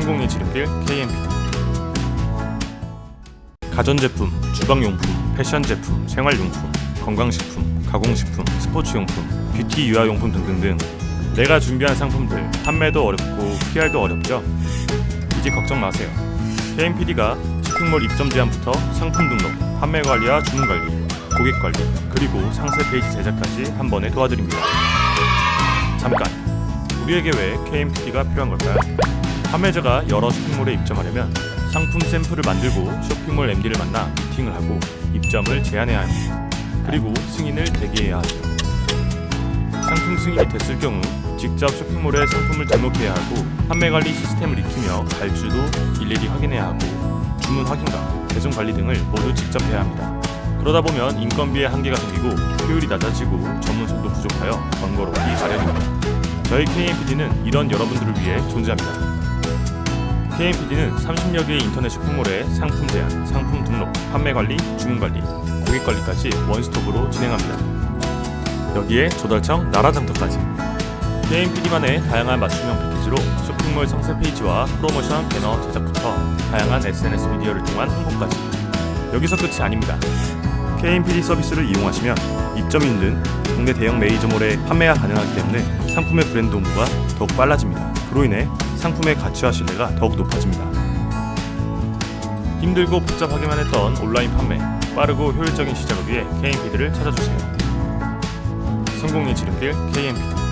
성공의 지름길 KMPD 가전제품, 주방용품, 패션제품, 생활용품, 건강식품, 가공식품, 스포츠용품, 뷰티 유아용품 등등등 내가 준비한 상품들 판매도 어렵고 PR도 어렵죠? 이제 걱정 마세요. KMPD가 쇼핑몰 입점 제한부터 상품 등록, 판매 관리와 주문 관리, 고객 관리, 그리고 상세 페이지 제작까지 한 번에 도와드립니다. 잠깐, 우리에게 왜 KMPD가 필요한 걸까요? 판매자가 여러 쇼핑몰에 입점하려면 상품 샘플을 만들고 쇼핑몰 MD를 만나 미팅을 하고 입점을 제안해야 합니다. 그리고 승인을 대기해야 하죠. 상품 승인이 됐을 경우 직접 쇼핑몰에 상품을 등록해야 하고 판매 관리 시스템을 익히며 발주도 일일이 확인해야 하고 주문 확인과 배송 관리 등을 모두 직접 해야 합니다. 그러다 보면 인건비의 한계가 생기고 효율이 낮아지고 전문성도 부족하여 번거롭기 마련입니다. 저희 KMPD는 이런 여러분들을 위해 존재합니다. KMPD는 30여 개의 인터넷 쇼핑몰의 상품 제안, 상품 등록, 판매 관리, 주문 관리, 고객 관리까지 원스톱으로 진행합니다. 여기에 조달청 나라장터까지. KMPD만의 다양한 맞춤형 패키지로 쇼핑몰 상세 페이지와 프로모션 배너 제작부터 다양한 SNS 미디어를 통한 홍보까지. 여기서 끝이 아닙니다. KMPD 서비스를 이용하시면 입점 힘든 국내 대형 메이저몰에 판매가 가능하기 때문에 상품의 브랜드 홍보가 더욱 빨라집니다. 그로 인해 상품의 가치와 신뢰가 더욱 높아집니다. 힘들고 복잡하게만 했던 온라인 판매, 빠르고 효율적인 시작을 위해 KMPD를 찾아주세요. 성공의 지름길 KMPD